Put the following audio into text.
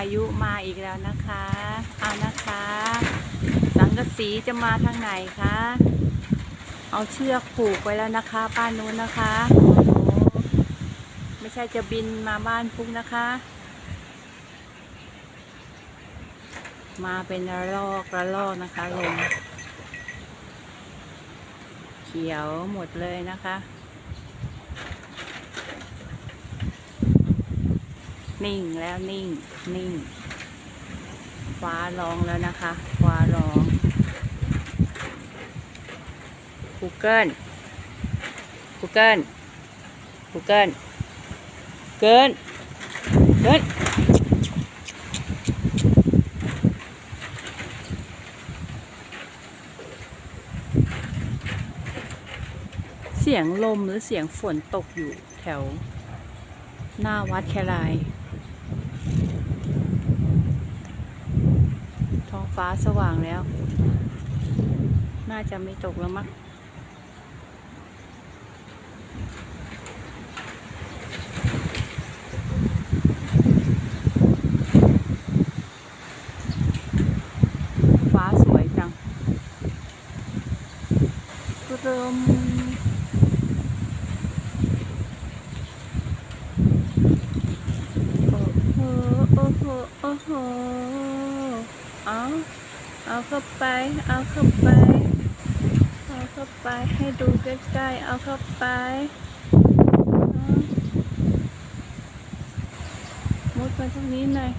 ายุมาอีกแล้วนะคะเอานะคะ สังกะสีจะมาทางไหนคะ เอาเชือกผูกไว้แล้วนะคะบ้านนู้นนะคะไม่ใช่จะบินมาบ้านปุ๊กนะคะ มาเป็นระลอกระลอกนะคะลมเขียวหมดเลยนะคะ นิ่งแล้วนิ่ง นิ่ง ฟ้าร้องแล้วนะคะ ฟ้าร้อง Google Google Google เกินเกินเสียงลมหรือเสียงฝนตกอยู่แถว หน้าวัดแคลาย ท้องฟ้าสว่างแล้ว น่าจะไม่ตกแล้วมั้งฟ้าสวยจังกรมโอ้ โหโอ้โหเอาเอาเข้าไป เอาเข้าไป เอาเข้าไปให้ดูใกล้ๆเอาเข้าไปเอมุดมาตรงนี้หน่อย